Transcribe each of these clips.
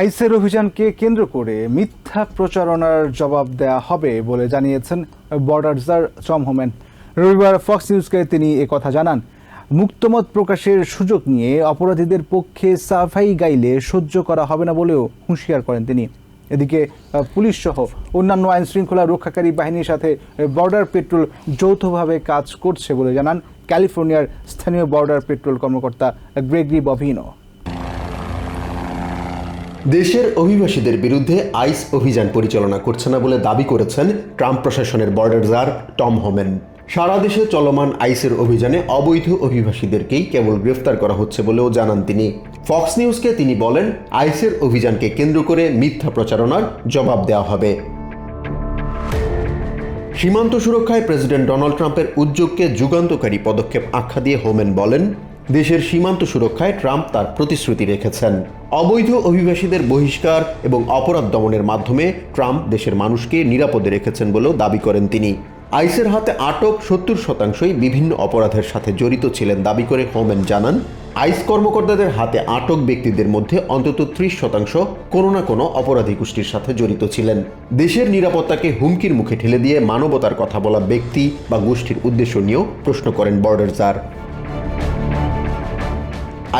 আইসের অভিযানকে কেন্দ্র করে মিথ্যা প্রচারণার জবাব দেয়া হবে বলে জানিয়েছেন বর্ডারজার টম হোমেন রবিবার ফক্স নিউজকে তিনি কথা জানান। মুক্তমত প্রকাশের সুযোগ নিয়ে অপরাধীদের পক্ষে সাফাই গাইলে সহ্য করা হবে না বলেও হুঁশিয়ার করেন তিনি। এদিকে পুলিশ সহ অন্যান্য আইন শৃঙ্খলা রক্ষাকারী বাহিনীর সাথে বর্ডার পেট্রোল যৌথভাবে কাজ করছে বলে জানান ক্যালিফোর্নিয়ার স্থানীয় বর্ডার পেট্রোল কর্মকর্তা গ্রেগরি বভিনো দেশের অভিবাসীদের বিরুদ্ধে আইস অভিযান পরিচালনা করছে না বলে দাবি করেছেন ট্রাম্প প্রশাসনের বর্ডার জার টম হোমেন। সারা দেশে চলমান আইসের অভিযানে অবৈধ অভিবাসীদেরকেই কেবল গ্রেফতার করা হচ্ছে বলেও জানান তিনি। ফক্স নিউজকে তিনি বলেন, আইসের অভিযানকে কেন্দ্র করে মিথ্যা প্রচারণার জবাব দেওয়া হবে। সীমান্ত সুরক্ষায় প্রেসিডেন্ট ডোনাল্ড ট্রাম্পের উদ্যোগকে যুগান্তকারী পদক্ষেপ আখ্যা দিয়ে হোমেন বলেন, দেশের সীমান্ত সুরক্ষায় ট্রাম্প তার প্রতিশ্রুতি রেখেছেন। অবৈধ অভিবাসীদের বহিষ্কার এবং অপরাধ দমনের মাধ্যমে ট্রাম্প দেশের মানুষকে নিরাপদে রেখেছেন বলেও দাবি করেন তিনি। আইসের হাতে আটক সত্তর শতাংশই বিভিন্ন অপরাধের সাথে জড়িত ছিলেন দাবি করে হোমেন জানান, আইস কর্মকর্তাদের হাতে আটক ব্যক্তিদের মধ্যে অন্তত ত্রিশ শতাংশ কোনো না কোনো অপরাধী গোষ্ঠীর সাথে জড়িত ছিলেন। দেশের নিরাপত্তাকে হুমকির মুখে ঠেলে দিয়ে মানবতার কথা বলা ব্যক্তি বা গোষ্ঠীর উদ্দেশ্য নিয়েও প্রশ্ন করেন বর্ডার জার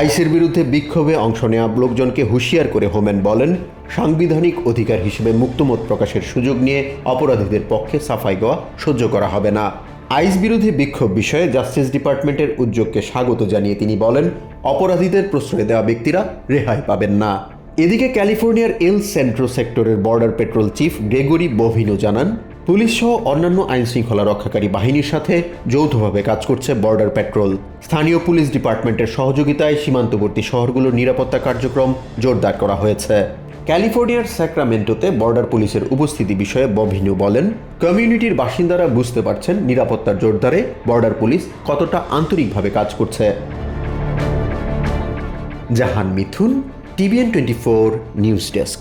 আইসের বিরুদ্ধে বিক্ষোভে অংশ নেওয়া লোকজনকে হুঁশিয়ার করে হোমেন বলেন, সাংবিধানিক অধিকার হিসেবে মুক্তমত প্রকাশের সুযোগ নিয়ে অপরাধীদের পক্ষে সাফাই গাওয়া সহ্য করা হবে না। আইস বিরোধী বিক্ষোভ বিষয়ে জাস্টিস ডিপার্টমেন্টের উদ্যোগকে স্বাগত জানিয়ে তিনি বলেন, অপরাধীদের প্রশ্রয় দেওয়া ব্যক্তিরা রেহাই পাবেন না। এদিকে ক্যালিফোর্নিয়ার এল সেন্ট্রো সেক্টরের border patrol chief Gregory Bovino জানান পুলিশ সহ অন্যান্য আইন শৃঙ্খলা রক্ষাকারী বাহিনীর সাথে যৌথভাবে কাজ করছে বর্ডার পেট্রোল স্থানীয় পুলিশ ডিপার্টমেন্টের সহযোগিতায় সীমান্তবর্তী শহরগুলোর নিরাপত্তা কার্যক্রম জোরদার করা হয়েছে। ক্যালিফোর্নিয়ার স্যাক্রামেন্টোতে বর্ডার পুলিশের উপস্থিতি বিষয়ে বভিনু বলেন কমিউনিটির বাসিন্দারা বুঝতে পারছেন নিরাপত্তার জোরদারে বর্ডার পুলিশ কতটা আন্তরিকভাবে কাজ করছে। Jahan Mithun, TVN twenty four news desk.